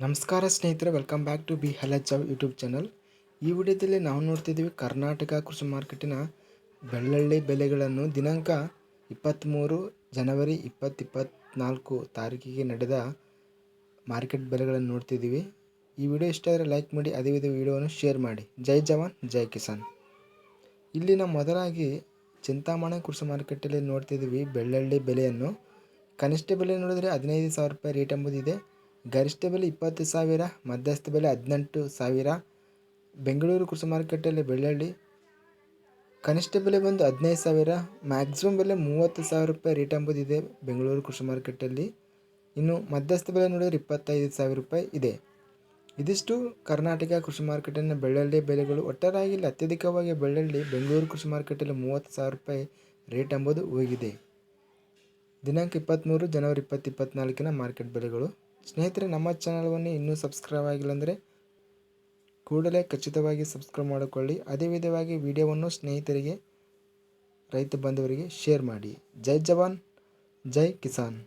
ನಮಸ್ಕಾರ ಸ್ನೇಹಿತರೆ welcome back to B ಹಲಜಾವ್ ಯೂಟ್ಯೂಬ್ ಚಾನಲ್ ಈ ವಿಡಿಯೋದಲ್ಲಿ ನಾವು ನೋಡ್ತಿದ್ದೀವಿ ಕರ್ನಾಟಕ ಕೃಷಿ ಮಾರ್ಕೆಟಿನ ಬೆಳ್ಳುಳ್ಳಿ ಬೆಲೆಗಳನ್ನು ದಿನಾಂಕ ಇಪ್ಪತ್ತ್ಮೂರು ಜನವರಿ ಇಪ್ಪತ್ತಿಪ್ಪತ್ನಾಲ್ಕು ತಾರೀಕಿಗೆ ನಡೆದ ಮಾರ್ಕೆಟ್ ಬೆಲೆಗಳನ್ನು ನೋಡ್ತಿದ್ದೀವಿ. ಈ ವಿಡಿಯೋ ಇಷ್ಟ ಆದರೆ ಲೈಕ್ ಮಾಡಿ, ಅದೇ ವಿಧ ವಿಡಿಯೋವನ್ನು ಶೇರ್ ಮಾಡಿ. ಜೈ ಜವಾನ್, ಜೈ ಕಿಸಾನ್. ಇಲ್ಲಿನ ಮೊದಲಾಗಿ ಚಿಂತಾಮಣೆ ಕೃಷಿ ಮಾರುಕಟ್ಟೆಯಲ್ಲಿ ನೋಡ್ತಿದ್ದೀವಿ ಬೆಳ್ಳುಳ್ಳಿ ಬೆಲೆಯನ್ನು. ಕನಿಷ್ಠ ಬೆಲೆ ನೋಡಿದರೆ ಹದಿನೈದು ಸಾವಿರ ರೂಪಾಯಿ ರೇಟ್ ಎಂಬುದಿದೆ ಗರಿಷ್ಠ ಬೆಲೆ ಇಪ್ಪತ್ತು ಸಾವಿರ, ಮಧ್ಯಸ್ಥ ಬೆಲೆ ಹದಿನೆಂಟು ಸಾವಿರ. ಬೆಂಗಳೂರು ಕೃಷಿ ಮಾರುಕಟ್ಟೆಯಲ್ಲಿ ಬೆಳ್ಳುಳ್ಳಿ ಕನಿಷ್ಠ ಬೆಲೆ ಬಂದು ಹದಿನೈದು ಸಾವಿರ, ಮ್ಯಾಕ್ಸಿಮಮ್ ಬೆಲೆ ಮೂವತ್ತು ಸಾವಿರ ರೂಪಾಯಿ ರೇಟ್ ಎಂಬುದಿದೆ ಬೆಂಗಳೂರು ಕೃಷಿ ಮಾರುಕಟ್ಟೆಯಲ್ಲಿ. ಇನ್ನು ಮಧ್ಯಸ್ಥ ಬೆಲೆ ನೋಡಿದರೆ ಇಪ್ಪತ್ತೈದು ಸಾವಿರ ರೂಪಾಯಿ ಇದೆ. ಇದಿಷ್ಟು ಕರ್ನಾಟಕ ಕೃಷಿ ಮಾರುಕಟ್ಟೆನ ಬೆಳ್ಳುಳ್ಳಿ ಬೆಲೆಗಳು ಒಟ್ಟಾರೆಯಾಗಿ ಅತ್ಯಧಿಕವಾಗಿ ಬೆಳ್ಳುಳ್ಳಿ ಬೆಂಗಳೂರು ಕೃಷಿ ಮಾರುಕಟ್ಟೆಯಲ್ಲಿ ಮೂವತ್ತು ಸಾವಿರ ರೂಪಾಯಿ ರೇಟ್ ಎಂಬುದು ಹೋಗಿದೆ ದಿನಾಂಕ ಇಪ್ಪತ್ತ್ಮೂರು ಜನವರಿ ಇಪ್ಪತ್ತು ಇಪ್ಪತ್ತ್ನಾಲ್ಕಿನ ಮಾರ್ಕೆಟ್ ಬೆಲೆಗಳು. ಸ್ನೇಹಿತರೆ, ನಮ್ಮ ಚಾನಲ್ವನ್ನು ಇನ್ನೂ ಸಬ್ಸ್ಕ್ರೈಬ್ ಆಗಿಲ್ಲ ಅಂದರೆ ಕೂಡಲೇ ಖಚಿತವಾಗಿ ಸಬ್ಸ್ಕ್ರೈಬ್ ಮಾಡಿಕೊಳ್ಳಿ. ಅದೇ ವಿಧವಾಗಿ ವಿಡಿಯೋವನ್ನು ಸ್ನೇಹಿತರಿಗೆ, ರೈತ ಬಂಧುವರಿಗೆ ಶೇರ್ ಮಾಡಿ. ಜೈ ಜವಾನ್, ಜೈ ಕಿಸಾನ್.